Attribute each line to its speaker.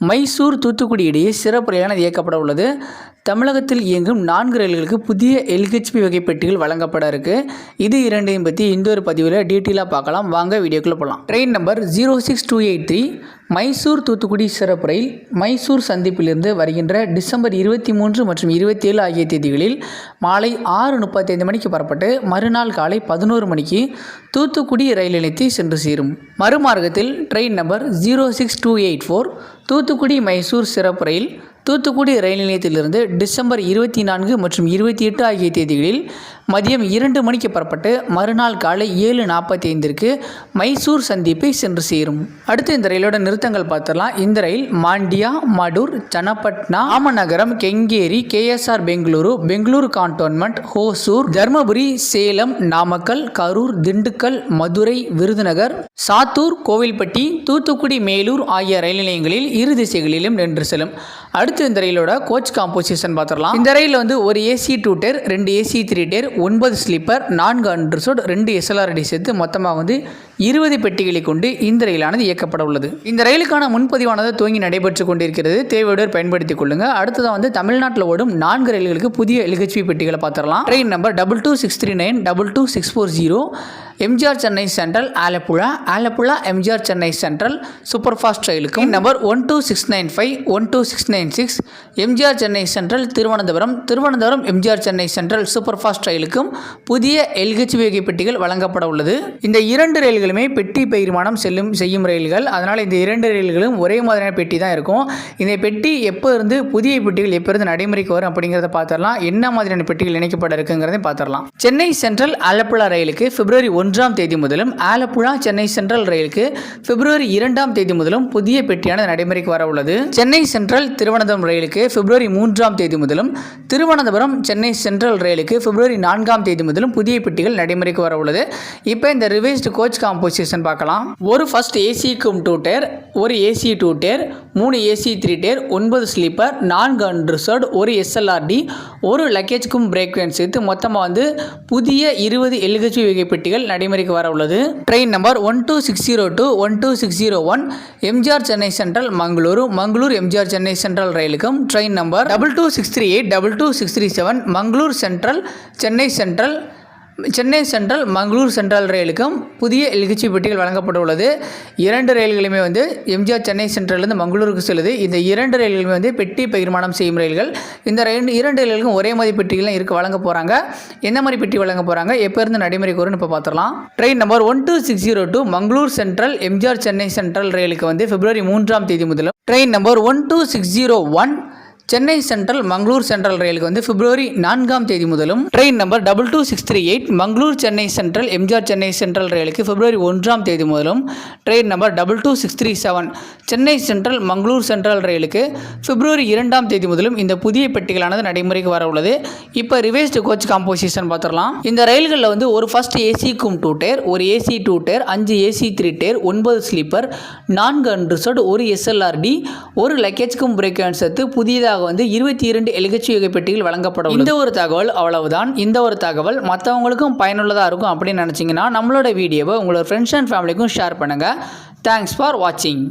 Speaker 1: மைசூர் தூத்துக்குடி இடையே சிறப்பு ரயிலானது இயக்கப்பட உள்ளது. தமிழகத்தில் இயங்கும் நான்கு ரயில்களுக்கு புதிய எல்ஹெச்பி வகை பெட்டிகள் வழங்கப்பட இருக்கு. இது இரண்டையும் பற்றி இந்த ஒரு பதிவில் டீட்டெயிலாக பார்க்கலாம். வாங்க வீடியோக்குள்ளே போகலாம் train number zero six two eight three Mysore Thoothukudi சிறப்பு ரயில் மைசூர் சந்திப்பிலிருந்து வருகின்ற டிசம்பர் இருபத்தி மூன்று மற்றும் இருபத்தி ஏழு ஆகிய தேதிகளில் மாலை ஆறு முப்பத்தைந்து மணிக்கு புறப்பட்டு மறுநாள் காலை பதினோரு மணிக்கு தூத்துக்குடி ரயில் நிலையத்தை சென்று சேரும். மறுமார்க்கத்தில் train number zero six two eight four Thoothukudi Mysore சிறப்பு ரயில் தூத்துக்குடி ரயில் நிலையத்திலிருந்து டிசம்பர் இருபத்தி நான்கு மற்றும் இருபத்தி எட்டு ஆகிய தேதிகளில் மதியம் இரண்டு மணிக்கு புறப்பட்டு மறுநாள் காலை ஏழு நாற்பத்தி ஐந்திற்கு மைசூர் சந்திப்பை சென்று சேரும். அடுத்து இந்த ரயிலோட நிறுத்தங்கள் பார்த்துடலாம். இந்த ரயில் மாண்டியா மடூர் சனப்பட்னா ராமநகரம் கெங்கேரி கேஎஸ்ஆர் பெங்களூரு பெங்களூரு கான்டோன்மெண்ட் ஹோசூர் தர்மபுரி சேலம் நாமக்கல் கரூர் திண்டுக்கல் மதுரை விருதுநகர் சாத்தூர் கோவில்பட்டி தூத்துக்குடி மேலூர் ஆகிய ரயில் நிலையங்களில் இரு திசைகளிலும் நின்று செல்லும். அடுத்து இந்த ரயிலோட கோச் காம்போசிஷன் பார்த்துடலாம். இந்த ரயிலில் வந்து ஒரு ஏசி டூ டேர் ரெண்டு ஏசி த்ரீ டேர் ஒன்பது ஸ்லீப்பர் நான்கு அண்டர்சோட் ரெண்டு எஸ்எல்ஆர்டி சேர்த்து மொத்தமாக வந்து இருபது பெட்டிகளை கொண்டு இந்த ரயிலானது இயக்கப்பட உள்ளது. இந்த ரயிலுக்கான முன்பதிவானது துவங்கி நடைபெற்று கொண்டிருக்கிறது. தேவையோடு பயன்படுத்திக் கொள்ளுங்க. அடுத்ததாக வந்து தமிழ்நாட்டில் ஓடும் நான்கு ரயில்களுக்கு புதிய எல்ஹெச்பி பெட்டிகளை பார்த்துடலாம். Train number double two six three nine double two six four zero MGR Chennai Central Alappuzha Alappuzha MGR Chennai Central super fast ரயிலுக்கும் number one two six nine five one two six nine six MGR Chennai Central Thiruvananthapuram Thiruvananthapuram MGR Chennai Central super fast ரயிலுக்கும் புதிய LH வகை பெட்டிகள் வழங்கப்பட உள்ளது. இந்த இரண்டு ரயில்களுமே பெட்டி பயிர்மானம் செல்லும் செய்யும் ரயில்கள். அதனால் இந்த இரண்டு ரயில்களும் ஒரே மாதிரியான பெட்டி தான் இருக்கும். இந்த பெட்டி எப்போ இருந்து புதிய பெட்டிகள் எப்போ இருந்து நடைமுறைக்கு வரும் அப்படிங்கிறத பார்த்துடலாம். என்ன மாதிரியான பெட்டிகள் இணைக்கப்பட இருக்குங்கிறதையும் பார்த்துடலாம். சென்னை சென்ட்ரல் ஆலப்புழா ரயிலுக்கு பிப்ரவரி ஒன்றாம் தேதி முதலும் ஆலப்புழா சென்னை சென்ட்ரல் ரயிலுக்கு பிப்ரவரி இரண்டாம் தேதி முதலும் புதிய பெட்டியானது நடைமுறைக்கு வர உள்ளது. சென்னை சென்ட்ரல் திருவனந்தபுரம் ரயிலுக்கு பிப்ரவரி மூன்றாம் தேதி முதலும் திருவனந்தபுரம் சென்னை சென்ட்ரல் ரயிலுக்கு பிப்ரவரி நான்காம் தேதி முதலும் புதிய பெட்டிகள் நடைமுறைக்கு வர உள்ளது. இப்போ இந்த ரிவைஸ்டு கோச் காம்போசிஷன் பார்க்கலாம். ஒரு ஃபர்ஸ்ட் கும் டூ டேர் ஒரு ஏசி டூ டேர் மூணு ஏசி த்ரீ டேர் ஒன்பது ஸ்லீப்பர் நான்கு அண்ட்ரிசர்ட் ஒரு எஸ்எல்ஆர்டி ஒரு லக்கேஜ்க்கும் பிரேக் வேன் சேர்த்து மொத்தமாக வந்து புதிய இருபது எல்ஹெச்பி வகை பெட்டிகள் நடைமுறைக்கு வர உள்ளது. Train number one two six zero two one two six zero one MGR Chennai Central Mangaluru Mangalore MGR Chennai Central ரயிலுக்கும் train number double two six three eight double two six three seven Mangalore Central Chennai Central Chennai Central Mangalore Central ரயிலுக்கும் புதிய எழுச்சி பெட்டிகள் வழங்கப்பட்டுள்ளது. இரண்டு ரயில்களுமே வந்து எம்ஜிஆர் சென்னை சென்ட்ரல்லேருந்து மங்களூருக்கு செல்லுது. இந்த இரண்டு ரயில்களுமே வந்து பெட்டி பகிர்மானம் செய்யும் ரயில்கள். இந்த ரயில் இரண்டு ரயில்களுக்கும் ஒரே மாதிரி பெட்டிகள்லாம் இருக்க வழங்க போகிறாங்க என்ன மாதிரி பெட்டி வழங்க போகிறாங்க எப்போ இருந்து நடைமுறைக்கு வரும்னு இப்போ பார்த்துடலாம் train number one two six zero two Mangalore Central MGR Chennai Central ரயிலுக்கு வந்து பிப்ரவரி மூன்றாம் தேதி முதல். Train number one two six zero one Chennai Central Mangalore Central ரயிலுக்கு வந்து பிப்ரவரி நான்காம் தேதி முதலும் train number double two six three eight Mangalore Chennai Central MGR Chennai Central ரயிலுக்கு பிப்ரவரி ஒன்றாம் தேதி முதலும் train number double two six three seven Chennai Central Mangalore Central ரயிலுக்கு பிப்ரவரி இரண்டாம் தேதி முதலும் இந்த புதிய பெட்டிகளானது நடைமுறைக்கு வர உள்ளது. இப்போ ரிவைஸ்டு கோச் காம்போசிஷன் பார்த்துடலாம் இந்த ரயில்களில் வந்து ஒரு ஃபர்ஸ்ட் ஏசிக்கும் டூ டேர் ஒரு ஏசி டூ டேர் அஞ்சு ஏசி த்ரீ டேர் ஒன்பது ஸ்லீப்பர் நான்கு அன்ரிசர்வ் ஒரு எஸ்எல்ஆர்டி ஒரு லக்கேஜ்க்கும் பிரேக் சேர்த்து புதியதாக வந்து இருபத்தி இரண்டு எல்ஹெச்சி வகை பெட்டிகள் வழங்கப்படும் இந்த ஒரு தகவல் அவ்வளவுதான். இந்த ஒரு தகவல் மற்றவங்களுக்கும் பயனுள்ளதாக இருக்கும் அப்படின்னு நினச்சிங்கன்னா நம்மளோட வீடியோவை உங்களோட ஃப்ரெண்ட்ஸ் அண்ட் ஃபேமிலிக்கும் ஷேர் பண்ணுங்கள் தேங்க்ஸ் ஃபார் வாட்சிங்